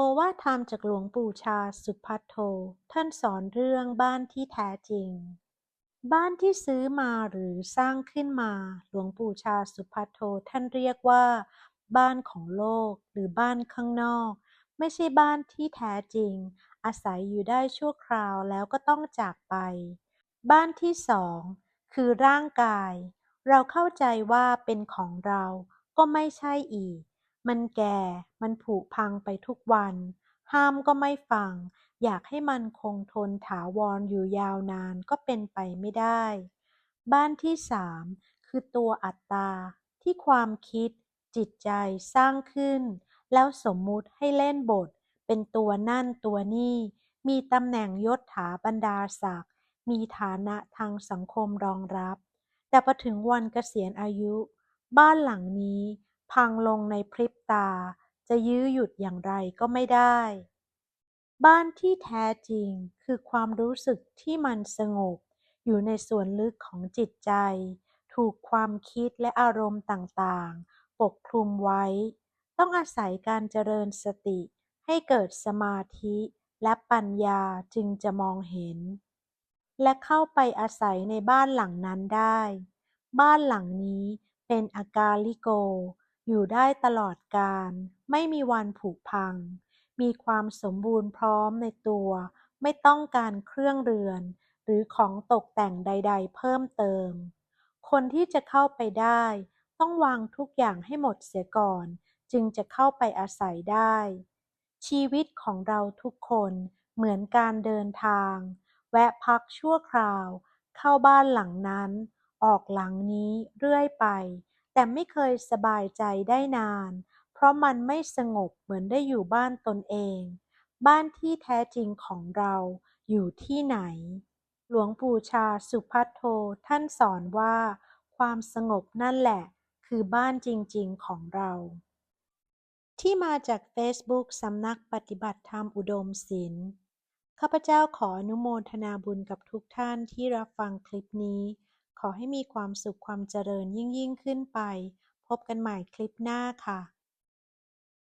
โอวาทธรรมจากหลวงปู่ชาสุภัทโท ท่านสอนเรื่องบ้านที่แท้จริง บ้านที่ซื้อมาหรือสร้างขึ้นมา หลวงปู่ชาสุภัทโทท่านเรียกว่า บ้านของโลกหรือบ้านข้างนอก ไม่ใช่บ้านที่แท้จริง อาศัยอยู่ได้ชั่วคราวแล้วก็ต้องจากไป บ้านที่สองคือร่างกาย เราเข้าใจว่าเป็นของเราก็ไม่ใช่อีก มันแก่ มันผุพังไปทุกวัน ห้ามก็ไม่ฟัง อยากให้มันคงทนถาวรอยู่ยาวนานก็เป็นไปไม่ได้ บ้านที่สามคือตัวอัตตา ที่ความคิด จิตใจสร้างขึ้น แล้วสมมุติให้เล่นบท เป็นตัวนั่นตัวนี่ มีตำแหน่งยศถาบรรดาศักดิ์มีฐานะทางสังคมรองรับ แต่พอถึงวันเกษียณอายุ บ้านหลังนี้ พังลงในพริบตา จะยื้อหยุดอย่างไรก็ไม่ได้ บ้านที่แท้จริงคือความรู้สึกที่มันสงบ อยู่ในส่วนลึกของจิตใจ ถูกความคิดและอารมณ์ต่างๆ ปกคลุมไว้ ต้องอาศัยการเจริญสติ ให้เกิดสมาธิและปัญญาจึงจะมองเห็น และเข้าไปอาศัยในบ้านหลังนั้นได้ บ้านหลังนี้เป็นอากาลิโก อยู่ได้ตลอดกาลไม่มีวันผุพัง มีความสมบูรณ์พร้อมในตัว ไม่ต้องการเครื่องเรือน หรือของตกแต่งใด ๆ เพิ่มเติม คนที่จะเข้าไปได้ ต้องวางทุกอย่างให้หมดเสียก่อน จึงจะเข้าไปอาศัยได้ ชีวิตของเราทุกคนเหมือนการเดินทาง แวะพักชั่วคราว เข้าบ้านหลังนั้น ออกหลังนี้เรื่อยไป แต่ไม่เคยสบายใจได้นาน เพราะมันไม่สงบเหมือนได้อยู่บ้านตนเอง บ้านที่แท้จริงของเราอยู่ที่ไหน หลวงปู่ชาสุภัทโทท่านสอนว่า ความสงบนั่นแหละ คือบ้านจริงๆของเรา ที่มาจากเฟซบุ๊กสำนักปฏิบัติธรรมอุดมศิลป์ข้าพเจ้าขออนุโมทนาบุญกับทุกท่านที่รับฟังคลิปนี้ ขอให้มีความสุขความเจริญยิ่งยิ่งขึ้นไป พบกันใหม่คลิปหน้าค่ะ